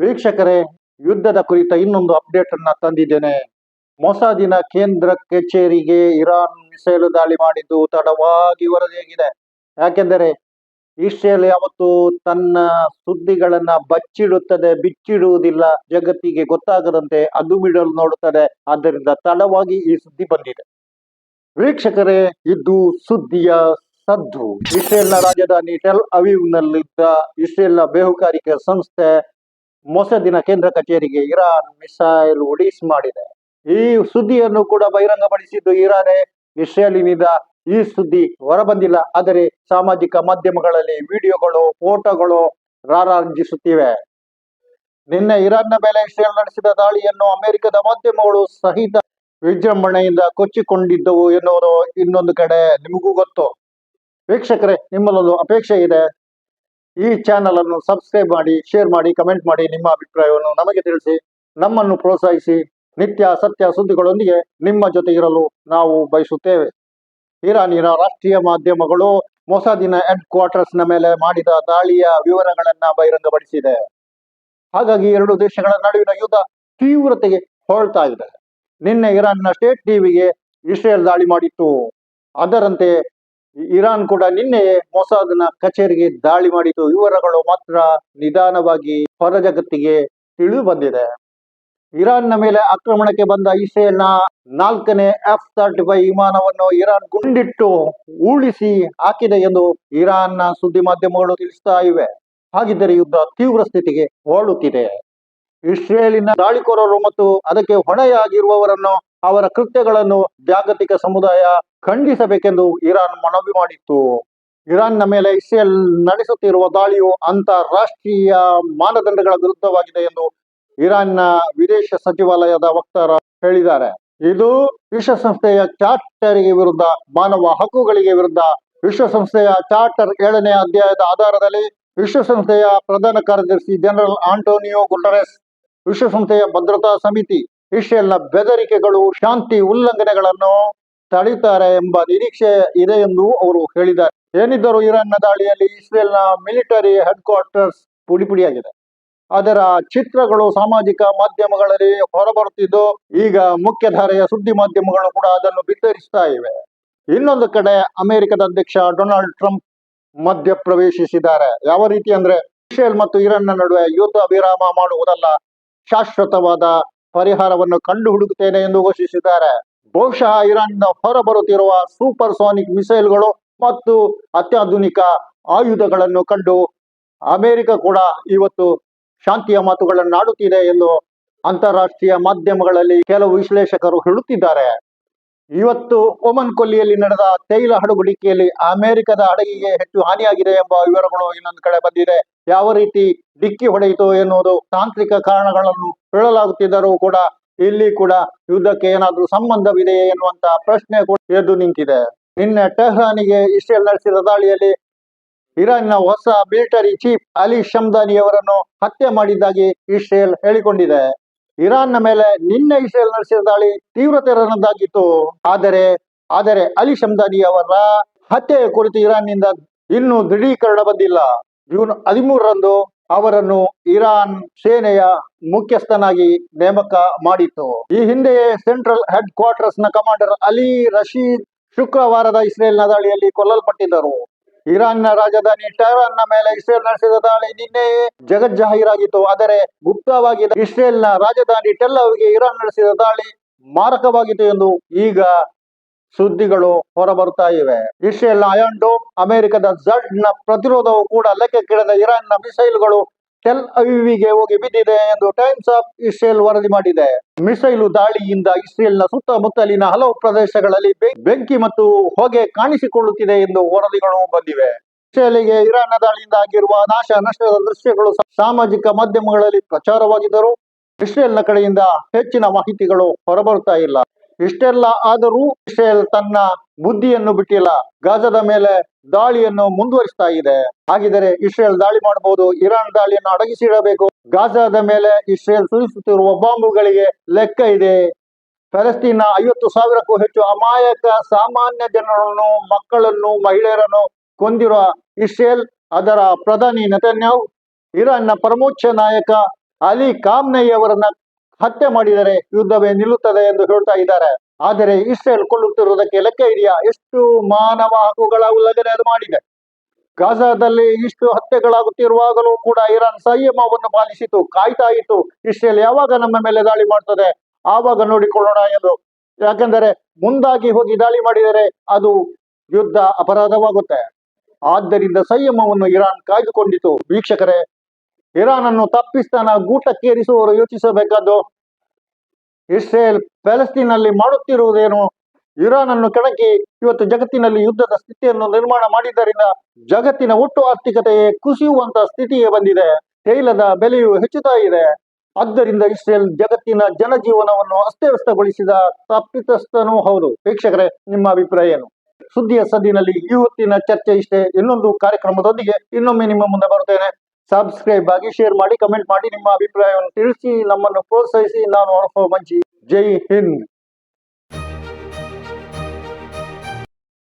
ವೀಕ್ಷಕರೇ, ಯುದ್ಧದ ಕುರಿತ ಇನ್ನೊಂದು ಅಪ್ಡೇಟ್ ಅನ್ನ ತಂದಿದ್ದೇನೆ ಮೊಸಾದಿನ ಕೇಂದ್ರ ಕಚೇರಿಗೆ ಇರಾನ್ ಮಿಸೈಲು ದಾಳಿ ಮಾಡಿದ್ದು ತಡವಾಗಿ ವರದಿಯಾಗಿದೆ. ಯಾಕೆಂದರೆ ಇಸ್ರೇಲ್ ಯಾವತ್ತು ತನ್ನ ಸುದ್ದಿಗಳನ್ನ ಬಚ್ಚಿಡುತ್ತದೆ, ಬಿಚ್ಚಿಡುವುದಿಲ್ಲ. ಜಗತ್ತಿಗೆ ಗೊತ್ತಾಗದಂತೆ ಅದು ಬಿಡಲು ನೋಡುತ್ತದೆ. ಆದ್ದರಿಂದ ತಡವಾಗಿ ಈ ಸುದ್ದಿ ಬಂದಿದೆ. ವೀಕ್ಷಕರೇ, ಇದು ಸುದ್ದಿಯ ಸದ್ದು. ಇಸ್ರೇಲ್ನ ರಾಜಧಾನಿ ಟೆಲ್ ಅವೀವ್ನಲ್ಲಿದ್ದ ಇಸ್ರೇಲ್ನ ಬೇಹುಗಾರಿಕೆ ಸಂಸ್ಥೆ ಮೊಸದಿನ ಕೇಂದ್ರ ಕಚೇರಿಗೆ ಇರಾನ್ ಮಿಸೈಲ್ ಒಡಿಸ್ ಮಾಡಿದೆ. ಈ ಸುದ್ದಿಯನ್ನು ಕೂಡ ಬಹಿರಂಗಪಡಿಸಿದ್ದು ಇರಾನೇ. ಇಸ್ರೇಲಿನಿಂದ ಈ ಸುದ್ದಿ ಹೊರಬಂದಿಲ್ಲ. ಆದರೆ ಸಾಮಾಜಿಕ ಮಾಧ್ಯಮಗಳಲ್ಲಿ ವಿಡಿಯೋಗಳು, ಫೋಟೋಗಳು ರಾರಾಜಿಸುತ್ತಿವೆ. ನಿನ್ನೆ ಇರಾನ್ನ ಮೇಲೆ ಇಸ್ರೇಲ್ ನಡೆಸಿದ ದಾಳಿಯನ್ನು ಅಮೆರಿಕದ ಮಾಧ್ಯಮಗಳು ಸಹಿತ ವಿಜೃಂಭಣೆಯಿಂದ ಕೊಚ್ಚಿಕೊಂಡಿದ್ದವು ಎನ್ನುವುದು ಇನ್ನೊಂದು ಕಡೆ ನಿಮಗೂ ಗೊತ್ತು. ವೀಕ್ಷಕರೇ, ನಿಮ್ಮಲ್ಲೊಂದು ಅಪೇಕ್ಷೆ ಇದೆ. ಈ ಚಾನಲ್ ಅನ್ನು ಸಬ್ಸ್ಕ್ರೈಬ್ ಮಾಡಿ ಶೇರ್ ಮಾಡಿ ಕಮೆಂಟ್ ಮಾಡಿ ನಿಮ್ಮ ಅಭಿಪ್ರಾಯವನ್ನು ನಮಗೆ ತಿಳಿಸಿ, ನಮ್ಮನ್ನು ಪ್ರೋತ್ಸಾಹಿಸಿ, ನಿತ್ಯ ಸತ್ಯ ಸುದ್ದಿಗಳೊಂದಿಗೆ ನಿಮ್ಮ ಜೊತೆ ಇರಲು ನಾವು ಬಯಸುತ್ತೇವೆ. ಇರಾನಿನ ರಾಷ್ಟ್ರೀಯ ಮಾಧ್ಯಮಗಳು ಮೊಸಾದಿನ ಹೆಡ್ ಕ್ವಾರ್ಟರ್ಸ್ನ ಮೇಲೆ ಮಾಡಿದ ದಾಳಿಯ ವಿವರಗಳನ್ನ ಬಹಿರಂಗಪಡಿಸಿದೆ. ಹಾಗಾಗಿ ಎರಡು ದೇಶಗಳ ನಡುವಿನ ಯುದ್ಧ ತೀವ್ರತೆಗೆ ಹೊರಳ್ತಾ ಇದೆ. ನಿನ್ನೆ ಇರಾನ್ನ ಸ್ಟೇಟ್ ಟಿವಿಗೆ ಇಸ್ರೇಲ್ ದಾಳಿ ಮಾಡಿತ್ತು. ಅದರಂತೆ ಇರಾನ್ ಕೂಡ ನಿನ್ನೆ ಮೊಸಾದ್ನ ಕಚೇರಿಗೆ ದಾಳಿ ಮಾಡಿದ್ದು. ವಿವರಗಳು ಮಾತ್ರ ನಿಧಾನವಾಗಿ ಹೊರ ಜಗತ್ತಿಗೆ ತಿಳಿದು ಬಂದಿದೆ. ಇರಾನ್ನ ಮೇಲೆ ಆಕ್ರಮಣಕ್ಕೆ ಬಂದ ಇಸ್ರೇಲ್ನ ನಾಲ್ಕನೇ ಎಫ್ ತರ್ಟಿ ಫೈವ್ ವಿಮಾನವನ್ನು ಇರಾನ್ ಗುಂಡಿಟ್ಟು ಉಳಿಸಿ ಹಾಕಿದೆ ಎಂದು ಇರಾನ್ನ ಸುದ್ದಿ ಮಾಧ್ಯಮಗಳು ತಿಳಿಸ್ತಾ ಇವೆ. ಹಾಗಿದ್ದರೆ ಯುದ್ಧ ತೀವ್ರ ಸ್ಥಿತಿಗೆ ಹೋಳುತ್ತಿದೆ ಇಸ್ರೇಲಿನ ದಾಳಿಕೋರರು ಮತ್ತು ಅದಕ್ಕೆ ಹೊಣೆಯಾಗಿರುವವರನ್ನು ಅವರ ಕೃತ್ಯಗಳನ್ನು ಜಾಗತಿಕ ಸಮುದಾಯ ಖಂಡಿಸಬೇಕೆಂದು ಇರಾನ್ ಮನವಿ ಮಾಡಿತ್ತು. ಇರಾನ್ನ ಮೇಲೆ ಇಸ್ರೇಲ್ ನಡೆಸುತ್ತಿರುವ ದಾಳಿಯು ಅಂತಾರಾಷ್ಟ್ರೀಯ ಮಾನದಂಡಗಳ ವಿರುದ್ಧವಾಗಿದೆ ಎಂದು ಇರಾನ್ನ ವಿದೇಶ ಸಚಿವಾಲಯದ ವಕ್ತಾರ ಹೇಳಿದ್ದಾರೆ. ಇದು ವಿಶ್ವಸಂಸ್ಥೆಯ ಚಾರ್ಟರ್ಗೆ ವಿರುದ್ಧ, ಮಾನವ ಹಕ್ಕುಗಳಿಗೆ ವಿರುದ್ಧ. ವಿಶ್ವಸಂಸ್ಥೆಯ ಚಾರ್ಟರ್ ಏಳನೇ ಅಧ್ಯಾಯದ ಆಧಾರದಲ್ಲಿ ವಿಶ್ವಸಂಸ್ಥೆಯ ಪ್ರಧಾನ ಕಾರ್ಯದರ್ಶಿ ಜನರಲ್ ಆಂಟೋನಿಯೋ ಗುಟರೆಸ್, ವಿಶ್ವಸಂಸ್ಥೆಯ ಭದ್ರತಾ ಸಮಿತಿ ಇಸ್ರೇಲ್ನ ಬೆದರಿಕೆಗಳು, ಶಾಂತಿ ಉಲ್ಲಂಘನೆಗಳನ್ನು ತಡೀತಾರೆ ಎಂಬ ನಿರೀಕ್ಷೆ ಇದೆ ಎಂದು ಅವರು ಹೇಳಿದ್ದಾರೆ. ಏನಿದ್ದರೂ ಇರಾನ್ನ ದಾಳಿಯಲ್ಲಿ ಇಸ್ರೇಲ್ನ ಮಿಲಿಟರಿ ಹೆಡ್ ಕ್ವಾರ್ಟರ್ಸ್ ಪುಡಿಪುಡಿಯಾಗಿದೆ. ಅದರ ಚಿತ್ರಗಳು ಸಾಮಾಜಿಕ ಮಾಧ್ಯಮಗಳಲ್ಲಿ ಹೊರಬರುತ್ತಿದ್ದು, ಈಗ ಮುಖ್ಯಧಾರೆಯ ಸುದ್ದಿ ಮಾಧ್ಯಮಗಳು ಕೂಡ ಅದನ್ನು ಬಿತ್ತರಿಸ್ತಾ ಇವೆ. ಇನ್ನೊಂದು ಕಡೆ ಅಮೆರಿಕದ ಅಧ್ಯಕ್ಷ ಡೊನಾಲ್ಡ್ ಟ್ರಂಪ್ ಮಧ್ಯ ಪ್ರವೇಶಿಸಿದ್ದಾರೆ. ಯಾವ ರೀತಿ ಅಂದ್ರೆ, ಇಸ್ರೇಲ್ ಮತ್ತು ಇರಾನ್ನ ನಡುವೆ ಯುದ್ಧ ವಿರಾಮ ಮಾಡುವುದಲ್ಲ, ಶಾಶ್ವತವಾದ ಪರಿಹಾರವನ್ನು ಕಂಡು ಹುಡುಕುತ್ತೇನೆ ಎಂದು ಘೋಷಿಸಿದ್ದಾರೆ. ಬಹುಶಃ ಇರಾನ್ನಿಂದ ಹೊರಬರುತ್ತಿರುವ ಸೂಪರ್ ಸೋನಿಕ್ ಮಿಸೈಲ್ಗಳು ಮತ್ತು ಅತ್ಯಾಧುನಿಕ ಆಯುಧಗಳನ್ನು ಕಂಡು ಅಮೆರಿಕ ಕೂಡ ಇವತ್ತು ಶಾಂತಿಯ ಮಾತುಗಳನ್ನು ಆಡುತ್ತಿದೆ ಎಂದು ಅಂತಾರಾಷ್ಟ್ರೀಯ ಮಾಧ್ಯಮಗಳಲ್ಲಿ ಕೆಲವು ವಿಶ್ಲೇಷಕರು ಹೇಳುತ್ತಿದ್ದಾರೆ. ಇವತ್ತು ಒಮನ್ ಕೊಲ್ಲಿಯಲ್ಲಿ ನಡೆದ ತೈಲ ಹಡಗುಡಿಕೆಯಲ್ಲಿ ಅಮೆರಿಕದ ಹಡಗಿಗೆ ಹೆಚ್ಚು ಹಾನಿಯಾಗಿದೆ ಎಂಬ ವಿವರಗಳು ಇನ್ನೊಂದು ಕಡೆ ಬಂದಿದೆ. ಯಾವ ರೀತಿ ಡಿಕ್ಕಿ ಹೊಡೆಯಿತು ಎನ್ನುವುದು ತಾಂತ್ರಿಕ ಕಾರಣಗಳನ್ನು ಹೇಳಲಾಗುತ್ತಿದ್ದರೂ ಕೂಡ ಇಲ್ಲಿ ಕೂಡ ಯುದ್ಧಕ್ಕೆ ಏನಾದರೂ ಸಂಬಂಧವಿದೆಯೇ ಎನ್ನುವಂತಹ ಪ್ರಶ್ನೆ ಕೂಡ ಎದ್ದು ನಿಂತಿದೆ. ನಿನ್ನೆ ಟೆಹ್ರಾನಿಗೆ ಇಸ್ರೇಲ್ ನಡೆಸಿದ ದಾಳಿಯಲ್ಲಿ ಇರಾನ್ನ ಹೊಸ ಮಿಲಿಟರಿ ಚೀಫ್ ಅಲಿ ಶಮ್ದಾನಿ ಅವರನ್ನು ಹತ್ಯೆ ಮಾಡಿದ್ದಾಗಿ ಇಸ್ರೇಲ್ ಹೇಳಿಕೊಂಡಿದೆ. ಇರಾನ್ನ ಮೇಲೆ ನಿನ್ನೆ ಇಸ್ರೇಲ್ ನಡೆಸಿದ ದಾಳಿ ತೀವ್ರತೆರನದ್ದಾಗಿತ್ತು ಆದರೆ ಆದರೆ ಅಲಿ ಶಮ್ದಾನಿ ಅವರ ಹತ್ಯೆಯ ಕುರಿತು ಇರಾನ್ನಿಂದ ಇನ್ನೂ ದೃಢೀಕರಣ ಬಂದಿಲ್ಲ. ಜೂನ್ ಹದಿಮೂರರಂದು ಅವರನ್ನು ಇರಾನ್ ಸೇನೆಯ ಮುಖ್ಯಸ್ಥನಾಗಿ ನೇಮಕ ಮಾಡಿತ್ತು. ಈ ಹಿಂದೆಯೇ ಸೆಂಟ್ರಲ್ ಹೆಡ್ ಕ್ವಾರ್ಟರ್ಸ್ನ ಕಮಾಂಡರ್ ಅಲಿ ರಶೀದ್ ಶುಕ್ರವಾರದ ಇಸ್ರೇಲ್ನ ದಾಳಿಯಲ್ಲಿ ಕೊಲ್ಲಲ್ಪಟ್ಟಿದ್ದರು. ಇರಾನ್ನ ರಾಜಧಾನಿ ಟೆಹರಾನ್ನ ಮೇಲೆ ಇಸ್ರೇಲ್ ನಡೆಸಿದ ದಾಳಿ ನಿನ್ನೆ ಜಗಜ್ಜಾಹೀರಾಗಿತ್ತು. ಆದರೆ ಗುಪ್ತವಾಗಿ ಇಸ್ರೇಲ್ನ ರಾಜಧಾನಿ ಟೆಲ್ಲವ್ಗೆ ಇರಾನ್ ನಡೆಸಿದ ದಾಳಿ ಮಾರಕವಾಗಿತ್ತು ಎಂದು ಈಗ ಸುದ್ದಿಗಳು ಹೊರಬರುತ್ತಾ ಇವೆ. ಇಸ್ರೇಲ್ ಅಯಾನ್ ಡೋಮ್, ಅಮೆರಿಕದ ಜಡ್ನ ಪ್ರತಿರೋಧವು ಕೂಡ ಲೆಕ್ಕಕ್ಕಿಡದ ಇರಾನ್ನ ಮಿಸೈಲ್ಗಳು ಟೆಲ್ ಅವಿವಿಗೆ ಹೋಗಿ ಬಿದ್ದಿದೆ ಎಂದು ಟೈಮ್ಸ್ ಆಫ್ ಇಸ್ರೇಲ್ ವರದಿ ಮಾಡಿದೆ. ಮಿಸೈಲು ದಾಳಿಯಿಂದ ಇಸ್ರೇಲ್ನ ಸುತ್ತಮುತ್ತಲಿನ ಹಲವು ಪ್ರದೇಶಗಳಲ್ಲಿ ಬೆಂಕಿ ಮತ್ತು ಹೊಗೆ ಕಾಣಿಸಿಕೊಳ್ಳುತ್ತಿದೆ ಎಂದು ವರದಿಗಳು ಬಂದಿವೆ. ಇಸ್ರೇಲಿಗೆ ಇರಾನ್ನ ದಾಳಿಯಿಂದ ಆಗಿರುವ ನಾಶ ನಷ್ಟದ ದೃಶ್ಯಗಳು ಸಾಮಾಜಿಕ ಮಾಧ್ಯಮಗಳಲ್ಲಿ ಪ್ರಚಾರವಾಗಿದ್ದರು ಇಸ್ರೇಲ್ನ ಕಡೆಯಿಂದ ಹೆಚ್ಚಿನ ಮಾಹಿತಿಗಳು ಹೊರಬರುತ್ತಾ ಇಲ್ಲ. ಇಷ್ಟೆಲ್ಲ ಆದರೂ ಇಸ್ರೇಲ್ ತನ್ನ ಬುದ್ಧಿಯನ್ನು ಬಿಟ್ಟಿಲ್ಲ. ಗಾಜದ ಮೇಲೆ ದಾಳಿಯನ್ನು ಮುಂದುವರಿಸ್ತಾ ಇದೆ. ಹಾಗಿದರೆ ಇಸ್ರೇಲ್ ದಾಳಿ ಮಾಡಬಹುದು, ಇರಾನ್ ದಾಳಿಯನ್ನು ಅಡಗಿಸಿಡಬೇಕು. ಗಾಜಾದ ಮೇಲೆ ಇಸ್ರೇಲ್ ಸುರಿಸುತ್ತಿರುವ ಬಾಂಬುಗಳಿಗೆ ಲೆಕ್ಕ ಇದೆ. ಫಲಸ್ತೀನ ಐವತ್ತು ಸಾವಿರಕ್ಕೂ ಹೆಚ್ಚು ಅಮಾಯಕ ಸಾಮಾನ್ಯ ಜನರನ್ನು, ಮಕ್ಕಳನ್ನು, ಮಹಿಳೆಯರನ್ನು ಕೊಂದಿರುವ ಇಸ್ರೇಲ್ ಅದರ ಪ್ರಧಾನಿ ನೆತನ್ಯಾಹು, ಇರಾನ್ನ ಪರಮೋಚ್ಚ ನಾಯಕ ಅಲಿ ಕಾಮ್ನೈ ಹತ್ಯೆ ಮಾಡಿದರೆ ಯುದ್ಧವೇ ನಿಲ್ಲುತ್ತದೆ ಎಂದು ಹೇಳ್ತಾ ಇದ್ದಾರೆ. ಆದರೆ ಇಸ್ರೇಲ್ ಕೊಳ್ಳುತ್ತಿರುವುದಕ್ಕೆ ಲೆಕ್ಕ ಇದೆಯಾ? ಎಷ್ಟು ಮಾನವ ಹಕ್ಕುಗಳ ಉಲ್ಲಂಘನೆ ಅದು ಮಾಡಿದೆ. ಗಾಜಾದಲ್ಲಿ ಇಷ್ಟು ಹತ್ಯೆಗಳಾಗುತ್ತಿರುವಾಗಲೂ ಕೂಡ ಇರಾನ್ ಸಂಯಮವನ್ನು ಪಾಲಿಸಿತು, ಕಾಯ್ತಾ ಇತ್ತು. ಇಸ್ರೇಲ್ ಯಾವಾಗ ನಮ್ಮ ಮೇಲೆ ದಾಳಿ ಮಾಡ್ತದೆ? ಆವಾಗ ನೋಡಿಕೊಳ್ಳೋಣ ಎಂದು. ಯಾಕೆಂದರೆ ಮುಂದಾಗಿ ಹೋಗಿ ದಾಳಿ ಮಾಡಿದರೆ ಅದು ಯುದ್ಧ ಅಪರಾಧವಾಗುತ್ತೆ. ಆದ್ದರಿಂದ ಸಂಯಮವನ್ನು ಇರಾನ್ ಕಾಯ್ದುಕೊಂಡಿತು. ವೀಕ್ಷಕರೇ ಇರಾನ್ ಅನ್ನು ತಪ್ಪಿಸ್ತಾನ ಗೂಟಕ್ಕೇರಿಸುವವರು ಯೋಚಿಸಬೇಕಾದ್ದು ಇಸ್ರೇಲ್ ಪ್ಯಾಲೆಸ್ತೀನಲ್ಲಿ ಮಾಡುತ್ತಿರುವುದೇನು? ಇರಾನ್ ಅನ್ನು ಕೆಣಕಿ ಇವತ್ತು ಜಗತ್ತಿನಲ್ಲಿ ಯುದ್ಧದ ಸ್ಥಿತಿಯನ್ನು ನಿರ್ಮಾಣ ಮಾಡಿದ್ದರಿಂದ ಜಗತ್ತಿನ ಒಟ್ಟು ಆರ್ಥಿಕತೆಯೇ ಕುಸಿಯುವಂತ ಸ್ಥಿತಿಗೆ ಬಂದಿದೆ. ತೈಲದ ಬೆಲೆಯು ಹೆಚ್ಚುತ್ತಾ ಇದೆ ಆದ್ದರಿಂದ ಇಸ್ರೇಲ್ ಜಗತ್ತಿನ ಜನಜೀವನವನ್ನು ಅಸ್ತವ್ಯಸ್ತಗೊಳಿಸಿದ ತಪ್ಪಿತಸ್ಥನೂ ಹೌದು. ವೀಕ್ಷಕರೇ, ನಿಮ್ಮ ಅಭಿಪ್ರಾಯ ಏನು? ಸುದ್ದಿಯ ಸದ್ದಿನಲ್ಲಿ ಈ ಹೊತ್ತಿನ ಚರ್ಚೆ ಇಷ್ಟೇ. ಇನ್ನೊಂದು ಕಾರ್ಯಕ್ರಮದೊಂದಿಗೆ ಇನ್ನೊಮ್ಮೆ ನಿಮ್ಮ ಮುಂದೆ ಬರುತ್ತೇನೆ. ಸಬ್ಸ್ಕ್ರೈಬ್ ಆಗಿ ಶೇರ್ ಮಾಡಿ ಕಮೆಂಟ್ ಮಾಡಿ ನಿಮ್ಮ ಅಭಿಪ್ರಾಯವನ್ನು ತಿಳಿಸಿ, ನಮ್ಮನ್ನು ಪ್ರೋತ್ಸಾಹಿಸಿ. ನಾನು ಅನುಭವ ಮಂಚಿ ಜೈ ಹಿಂದ್.